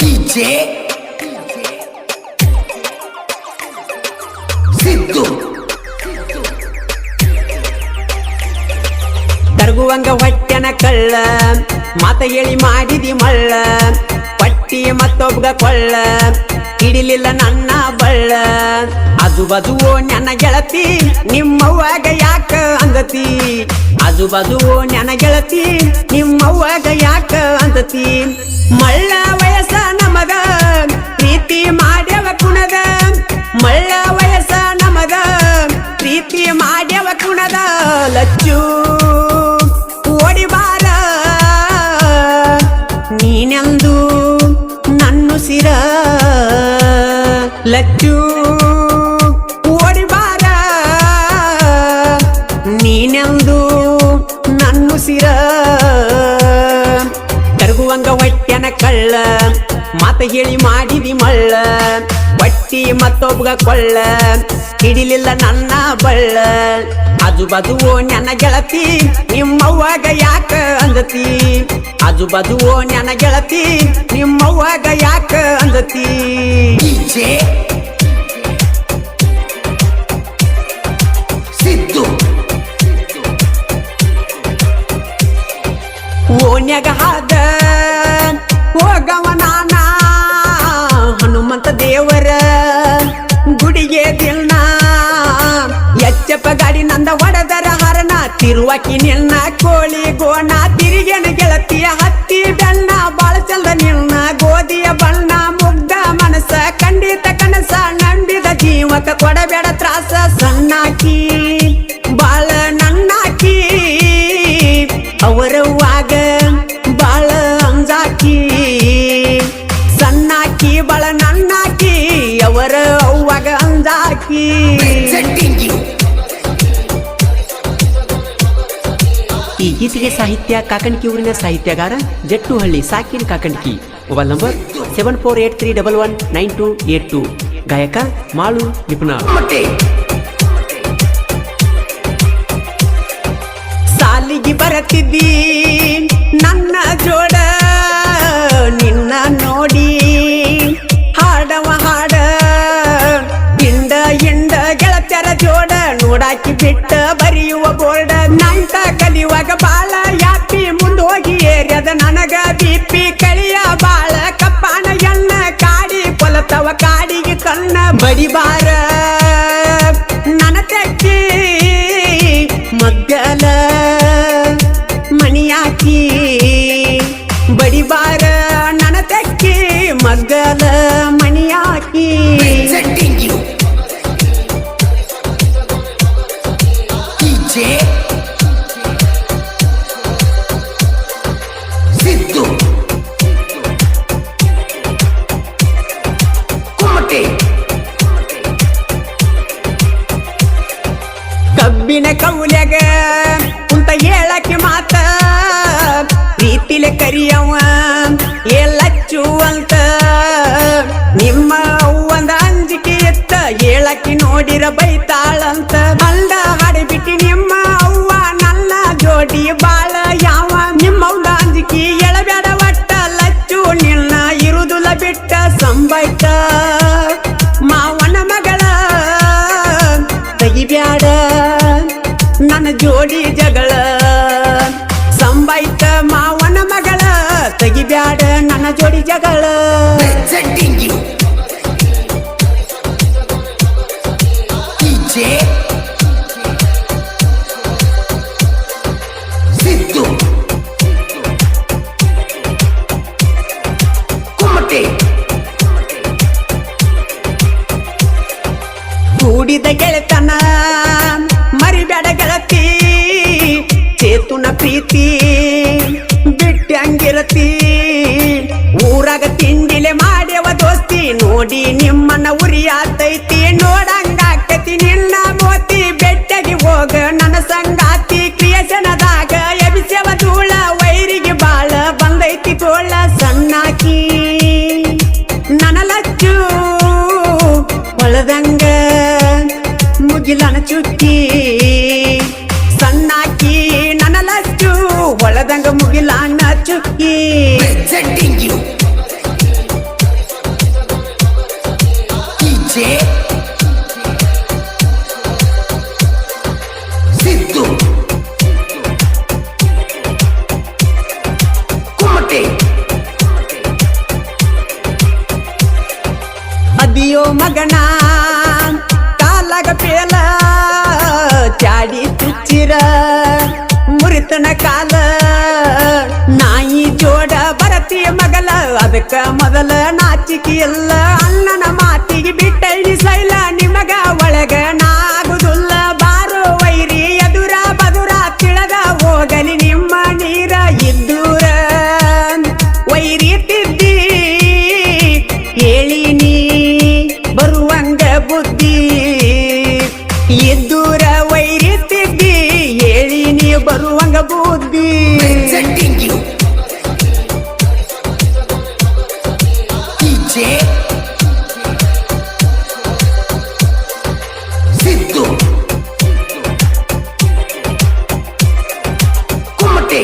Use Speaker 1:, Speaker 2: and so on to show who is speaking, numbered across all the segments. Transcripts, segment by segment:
Speaker 1: DJ Siddu.
Speaker 2: ತರಗುವಂಗ ಹೊಟ್ಟೆನ ಕಳ್ಳ, ಮಾತ ಹೇಳಿ ಮಾಡಿದಿ ಮಳ್ಳ, ಪಟ್ಟಿ ಮತ್ತೊಬ್ಬಗ ಕೊಳ್ಳ ಹಿಡಿಲಿಲ್ಲ ನನ್ನ ಬಳ್ಳ. ಆಜು ಬಾಜು ನನ್ನ ಗೆಳತಿ, ನಿಮ್ಮವ್ವಾಗ ಯಾಕ ಅಂದತಿ? ಆಜು ಬಾಜು ನನ್ನ ಗೆಳತಿ, ನಿಮ್ಮವ್ವಾಗ ಯಾಕ ಅಂದತಿ? ಮಳ್ಳ ಮಾಡ್ಯವ ಕುಣದ, ಮಳ್ಳ ವಯಸ್ಸ ನಮದ. ಪ್ರೀತಿ ಮಾಡ್ಯವ ಕುಣದ, ಲಚ್ಚು ಓಡಿಬಾರ ನೀನೆಂದು ನನ್ನು ಸಿರ ಲಚ್ಚು ಓಡಿಬಾರ ನೀನೆಂದು ನನ್ನು ಸಿರ ಕರಗುವಂಗ ಹೊಟ್ಟೆನ ಕಳ್ಳ ಮಾತ ಹೇಳಿ ಮಾಡಿದಿ ಮಳ್ಳ ಬಟ್ಟಿ ಮತ್ತೊಬ್ಬಗ ಕೊಳ್ಳ ಹಿಡಿಲಿಲ್ಲ ನನ್ನ ಬಳ್ಳ. ಅದು ಬದು ಓ ನನ್ನ ಗೆಳತಿ ನಿಮ್ಮವ್ವಾಗ ಯಾಕ ಅಂದತಿ ಅದು ಬದು ಓ ನನ್ನ ಗೆಳತಿ ನಿಮ್ಮವ್ವಾಗ ಯಾಕ ಅಂದತಿ
Speaker 1: ಸಿದ್ದು.
Speaker 2: ಓನ್ಯಾಗ ಹಾದ ಹೋಗವ ನಾನ? ಹನುಮಂತ ದೇವರ ಗುಡಿಗೆ ದಿಲ್ನ ಎಚ್ಚಪ್ಪ ಗಾಡಿ ನಂದ ಹೊಡೆದರ ಹರನ? ತಿರುವಾಕಿ ನಿನ್ನ ಕೋಳಿ ಗೋಣ? ತಿರುಗಿನ ಗೆಳತಿಯ ಹತ್ತಿ ಬೆಣ್ಣ ಬಾಳ ಚಂದ ನಿನ್ನ ಗೋಧಿಯ ಬಣ್ಣ, ಮುಗ್ಧ ಮನಸ ಖಂಡಿತ ಕನಸ, ನಂಬಿದ ಜೀವಕ ಕೊಡಬೇಡ ತ್ರಾಸ ಸಣ್ಣಾಕಿ ಈ ಗೀತೆಗೆ ಸಾಹಿತ್ಯ ಕಾಕಣಿಕಿ ಊರಿನ ಸಾಹಿತ್ಯಗಾರ ಜಟ್ಟುಹಳ್ಳಿ ಸಾಕಿನ್ ಕಾಕಣಿಕಿ. Mobile number seven four eight three double one nine two eight two. ಗಾಯಕ ಮಾಳು ನಿಪುಣ ಸಾಲಿಗೆ ಬರತಿದ್ದಿ ಬಿಟ್ಟ ಬರೆಯುವ ಬೋರ್ಡ ನಂಟ ಕಲಿಯುವಾಗ ಬಾಳ ಯಾಪಿ ಮುಂದೋಗಿ ಏರ್ಯದ ನನಗ ಬಿಪಿ ಕಳಿಯ ಬಾಳ. ಕಪ್ಪಾನ ಎಣ್ಣ ಕಾಡಿ ಕೊಲತವ ಕಾಡಿಗೆ ಕಣ್ಣ ಬಡಿಬಾರ. ನನ ಮಗ್ಗಲ ಮಣಿಯಾಕಿ ಬಡಿಬಾರ. ನನ್ನ ತೆಕ್ಕಿ ಮಗ್ಗಲ ಮಣಿಯಾಕಿ ಕರಿಯವ ಏಲಚ್ಚು ಅಂತ. ನಿಮ್ಮ ಅವ್ವಂದ ಅಂಜಿಕೆ ಎತ್ತ ಏಳಕಿ ನೋಡಿರ ಬೈತಾಳಂತ. ಅಂದ ಹಾಡಿಬಿಟ್ಟಿ ನಿಮ್ಮ ಅವ್ವ, ನನ್ನ ಜೋಡಿ ಬಾಳ ಯಾವ. ನಿಮ್ಮ ಅಂಜಿಕೆ ಎಳಬೇಡ ಒಟ್ಟ, ಲಚ್ಚು ನಿನ್ನ ಇರುದುಲ ಬಿಟ್ಟ ಸಂಬೈತ. ಮಾವನ ಮಗಳ ತೆಗಿಬ್ಯಾಡ ನನ್ನ ಜೋಡಿ ನನ್ನ ಜೋಡಿ ಜಗಳ
Speaker 1: presenting you DJ ಸಿದ್ದು ಕುಮಟೆ
Speaker 2: ಕೂಡಿದ ಗೆಳೆತನ ಮರಿಬೇಡ ಗೆಳತಿ ಚೇತುನ ಪ್ರೀತಿ ನೋಡಿ ನಿಮ್ಮನ್ನ ನೋಡಂಗ ನೋಡಂಗಾಕತಿ ನಿನ್ನ ಮೋತಿ. ಬೆಟ್ಟಗೆ ಹೋಗ ನನ್ನ ಸಂಗಾತಿ. ಕ್ರಿಯಶನದಾಗ ಎಬಿಸವ ಧೂಳ, ವೈರಿಗೆ ಬಾಳ ಬಂದೈತಿ ತೋಳ ಸಣ್ಣಾಕಿ. ನನ್ನ ಲಚ್ಚು ಹೊಳದಂಗ ಮುಗಿಲನ ಚುಕ್ಕಿ. ಸಣ್ಣಾಕಿ, ನನ್ನ ಲಚ್ಚು ಹೊಳದಂಗ ಮುಗಿಲನ ಚುಕ್ಕಿ. ಮಗನ ಕಾಲಾಗ ಪೇಲ ಚಾಡಿ ತುಚ್ಚಿರ ಮುರಿತನ ಕಾಲ. ನಾಯಿ ಜೋಡ ಬರತಿಯ ಮಗಲ ಅದಕ್ಕ ಮೊದಲ ನಾಚಿಕೆ
Speaker 1: DJ Siddu. ಕುಮಟೆ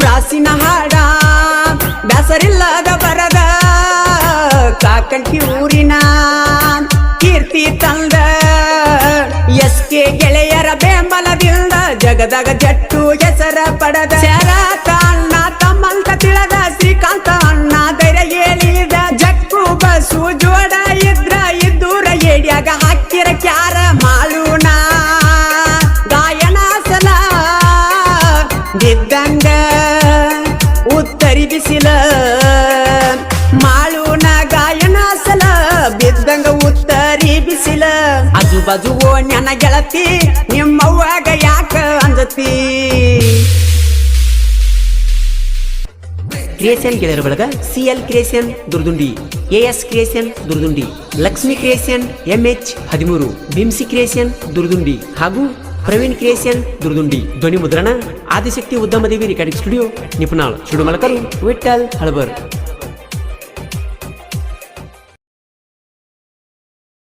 Speaker 2: ಪ್ರಾಸಿನ ಹಾಡ ಬ್ಯಾಸರಿಲ್ಲದ ಬರದ ಕಾಕಂಟಿ ಊರಿನ ಕೀರ್ತಿ ತಂದ ಎಸ್ ಕೆ ಗೆಳೆಯರ ಬೆಂಬಲದಿಂದ ಜಗದಾಗ ಜಟ್ಟು ಹೆಸರ ಪಡೆದ ಬಿದ್ದಂಗ ಉತ್ತರಿ ಬಿಸಿಲ ಮಾಳುನ ಗಾಯನ ಸಲ ಬಿದ್ದಂಗ ಉತ್ತರಿ ಬಿಸಿಲ ಅದು ಓ ನನ್ನ ಗೆಳತಿ, ನಿಮ್ಮವ್ವಾಗ ಯಾಕ ಅಂದತಿ ಕ್ರಿಯೇಷನ್ ಗೆಳೆಯರ ಬಳಗ, C L creation, Durdundi, A S creation, Durdundi, Lakshmi creation, M H ಹದಿಮೂರು ಬಿಮ್ಸಿ ಕ್ರಿಯೇಷನ್, ದುರ್ದುಂಡಿ ಹಾಗೂ ಪ್ರವೀಣ್ ಕ್ರಿಯೇಷನ್, ದುರ್ದುಂಡಿ, ಧ್ವನಿ ಮುದ್ರಣ ఆదిశక్తి ఉద్దమదేవి రికార్డింగ్ స్టూడియో నిపుణాలు చుడుమలకరు విఠల్ హళబర్